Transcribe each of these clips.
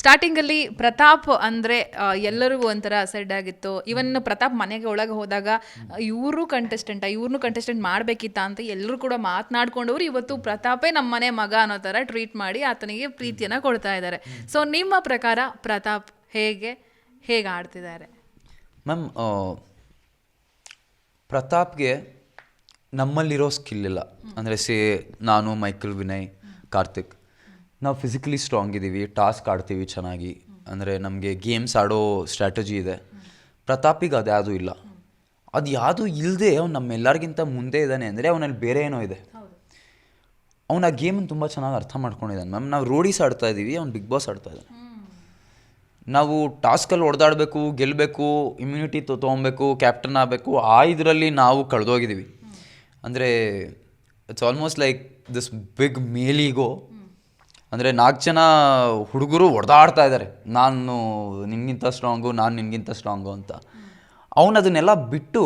ಸ್ಟಾರ್ಟಿಂಗಲ್ಲಿ ಪ್ರತಾಪ್ ಅಂದರೆ ಎಲ್ಲರಿಗೂ ಒಂಥರ ಸೆಡ್ ಆಗಿತ್ತು. ಇವನ್ ಪ್ರತಾಪ್ ಮನೆಗೆ ಒಳಗೆ ಹೋದಾಗ ಇವರು ಕಂಟೆಸ್ಟೆಂಟ ಇವ್ರನ್ನೂ ಕಂಟೆಸ್ಟೆಂಟ್ ಮಾಡಬೇಕಿತ್ತ ಅಂತ ಎಲ್ಲರೂ ಕೂಡ ಮಾತನಾಡ್ಕೊಂಡವ್ರು. ಇವತ್ತು ಪ್ರತಾಪೇ ನಮ್ಮ ಮನೆ ಮಗ ಅನ್ನೋ ಥರ ಟ್ರೀಟ್ ಮಾಡಿ ಆತನಿಗೆ ಪ್ರೀತಿಯನ್ನು ಕೊಡ್ತಾ ಇದ್ದಾರೆ. ಸೊ ನಿಮ್ಮ ಪ್ರಕಾರ ಪ್ರತಾಪ್ ಹೇಗೆ ಹೇಗೆ ಆಡ್ತಿದ್ದಾರೆ? ಮ್ಯಾಮ್ ಪ್ರತಾಪ್ಗೆ ನಮ್ಮಲ್ಲಿರೋ ಸ್ಕಿಲ್ ಇಲ್ಲ. ಅಂದರೆ, ಸೇ, ನಾನು, ಮೈಕಲ್, ವಿನಯ್, ಕಾರ್ತಿಕ್. ನಾವು ಫಿಸಿಕಲಿ ಸ್ಟ್ರಾಂಗ್ ಇದ್ದೀವಿ ಟಾಸ್ಕ್ ಆಡ್ತೀವಿ ಚೆನ್ನಾಗಿ. ಅಂದರೆ ನಮಗೆ ಗೇಮ್ಸ್ ಆಡೋ ಸ್ಟ್ರಾಟಜಿ ಇದೆ. ಪ್ರತಾಪಿಗೆ ಅದು ಯಾವುದೂ ಇಲ್ಲ. ಅದು ಯಾವುದೂ ಇಲ್ಲದೆ ಅವ್ನು ನಮ್ಮೆಲ್ಲರಿಗಿಂತ ಮುಂದೆ ಇದ್ದಾನೆ ಅಂದರೆ ಅವನಲ್ಲಿ ಬೇರೆ ಏನೋ ಇದೆ. ಅವನು ಆ ಗೇಮನ್ನು ತುಂಬ ಚೆನ್ನಾಗಿ ಅರ್ಥ ಮಾಡ್ಕೊಂಡಿದ್ದಾನೆ ಮ್ಯಾಮ್. ನಾವು ರೋಡೀಸ್ ಆಡ್ತಾ ಇದ್ದೀವಿ ಅವ್ನು ಬಿಗ್ ಬಾಸ್ ಆಡ್ತಾ ಇದ್ದಾನೆ ನಾವು ಟಾಸ್ಕಲ್ಲಿ ಹೊಡೆದಾಡಬೇಕು ಗೆಲ್ಲಬೇಕು ಇಮ್ಯುನಿಟಿ ತೊಗೊಬೇಕು ಕ್ಯಾಪ್ಟನ್ ಆಗಬೇಕು ಆ ಇದರಲ್ಲಿ ನಾವು ಕಳೆದೋಗಿದ್ದೀವಿ ಅಂದರೆ it's almost like this big ಮೇಲಿಗೋ ಅಂದರೆ ನಾಲ್ಕು ಜನ ಹುಡುಗರು ಹೊಡೆದಾಡ್ತಾ ಇದ್ದಾರೆ ನಾನು ನಿನಗಿಂತ ಸ್ಟ್ರಾಂಗು ನಾನು ನಿನಗಿಂತ ಸ್ಟ್ರಾಂಗು ಅಂತ. ಅವನು ಅದನ್ನೆಲ್ಲ ಬಿಟ್ಟು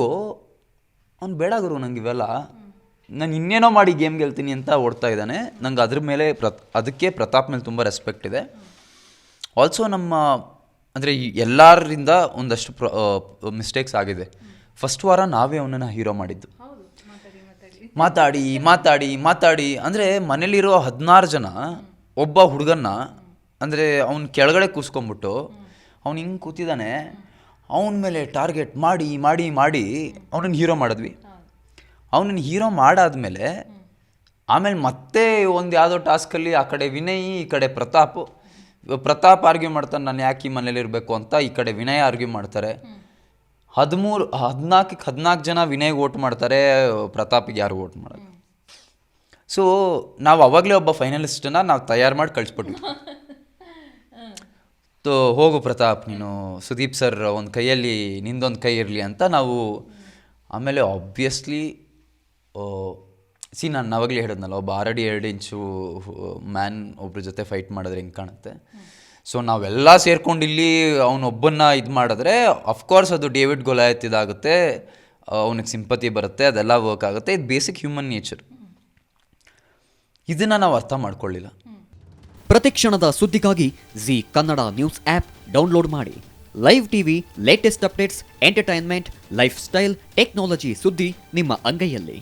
ಅವ್ನು ಬೇಡ ಗುರು ನಂಗೆ ಇವೆಲ್ಲ. ನಾನು ಇನ್ನೇನೋ ಮಾಡಿ ಗೇಮ್ ಗೆಲ್ತೀನಿ ಅಂತ ಓಡ್ತಾ ಇದ್ದಾನೆ. ನಂಗೆ ಅದ್ರ ಮೇಲೆ ಪ್ರತ್ ಅದಕ್ಕೆ ಪ್ರತಾಪ್ ಮೇಲೆ ತುಂಬ ರೆಸ್ಪೆಕ್ಟ್ ಇದೆ. ಆಲ್ಸೋ ನಮ್ಮ ಅಂದರೆ ಎಲ್ಲರಿಂದ ಒಂದಷ್ಟು ಪ್ರ ಮಿಸ್ಟೇಕ್ಸ್ ಆಗಿದೆ. ಫಸ್ಟ್ ವಾರ ನಾವೇ ಅವನನ್ನು ಹೀರೋ ಮಾಡಿದ್ದು. ಮಾತಾಡಿ ಮಾತಾಡಿ ಮಾತಾಡಿ. ಅಂದರೆ ಮನೇಲಿರೋ ಹದಿನಾರು ಜನ ಒಬ್ಬ ಹುಡುಗನ್ನ, ಅಂದರೆ ಅವ್ನು ಕೆಳಗಡೆ ಕೂಸ್ಕೊಂಬಿಟ್ಟು ಅವ್ನು ಹಿಂಗೆ ಕೂತಿದ್ದಾನೆ ಅವನ ಮೇಲೆ ಟಾರ್ಗೆಟ್ ಮಾಡಿ ಮಾಡಿ ಮಾಡಿ ಅವನನ್ನು ಹೀರೋ ಮಾಡಿದ್ವಿ. ಅವನನ್ನು ಹೀರೋ ಮಾಡಾದ್ಮೇಲೆ ಆಮೇಲೆ ಮತ್ತೆ ಒಂದು ಯಾವುದೋ ಟಾಸ್ಕಲ್ಲಿ ಆ ಕಡೆ ವಿನಯ್, ಈ ಕಡೆ ಪ್ರತಾಪ್ ಪ್ರತಾಪ್ ಆರ್ಗ್ಯೂ ಮಾಡ್ತಾನೆ, ನಾನು ಯಾಕೆ ಈ ಮನೇಲಿ ಇರಬೇಕು ಅಂತ ಈ ಕಡೆ ವಿನಯ್ ಆರ್ಗ್ಯೂ ಮಾಡ್ತಾರೆ. ಹದಿಮೂರು ಹದಿನಾಲ್ಕಕ್ಕೆ ಹದಿನಾಲ್ಕು ಜನ ವಿನಯ್ಗೆ ಓಟ್ ಮಾಡ್ತಾರೆ, ಪ್ರತಾಪಿಗೆ ಯಾರು ಓಟ್ ಮಾಡೋದು? ಸೊ ನಾವು ಅವಾಗಲೇ ಒಬ್ಬ ಫೈನಲಿಸ್ಟನ್ನ ನಾವು ತಯಾರು ಮಾಡಿ ಕಳಿಸ್ಬಿಟ್ವಿ. ತೋ ಹೋಗು ಪ್ರತಾಪ್ ನೀನು ಸುದೀಪ್ ಸರ್ ಒಂದು ಕೈಯಲ್ಲಿ ನಿಂದೊಂದು ಕೈ ಇರಲಿ ಅಂತ ನಾವು ಆಮೇಲೆ ಆಬ್ವಿಯಸ್ಲಿ ಸಿ ನಾನು ಅವಾಗಲೇ ಹೇಳಿದ್ನಲ್ಲ ಒಬ್ಬ ಆರಡಿ ಎರಡು ಇಂಚು ಮ್ಯಾನ್ ಒಬ್ಬರ ಜೊತೆ ಫೈಟ್ ಮಾಡಿದ್ರೆ ಹಿಂಗೆ ಕಾಣುತ್ತೆ? ಸೊ ನಾವೆಲ್ಲ ಸೇರ್ಕೊಂಡು ಇಲ್ಲಿ ಅವನೊಬ್ಬನ್ನ ಇದು ಮಾಡಿದ್ರೆ ಅಫ್ಕೋರ್ಸ್ ಅದು ಡೇವಿಡ್ ಗೊಲಾಯತ್ ಇದಾಗುತ್ತೆ ಅವನಿಗೆ ಸಿಂಪತಿ ಬರುತ್ತೆ ಅದೆಲ್ಲ ವರ್ಕ್ ಆಗುತ್ತೆ. ಇದು ಬೇಸಿಕ್ ಹ್ಯೂಮನ್ ನೇಚರ್ ಇದನ್ನು ನಾವು ಅರ್ಥ ಮಾಡ್ಕೊಳ್ಳಿಲ್ಲ. ಪ್ರತಿಕ್ಷಣದ ಸುದ್ದಿಗಾಗಿ Zee Kannada news app download ಮಾಡಿ. Live TV latest updates entertainment lifestyle technology ಸುದ್ದಿ ನಿಮ್ಮ ಅಂಗೈಯಲ್ಲಿ.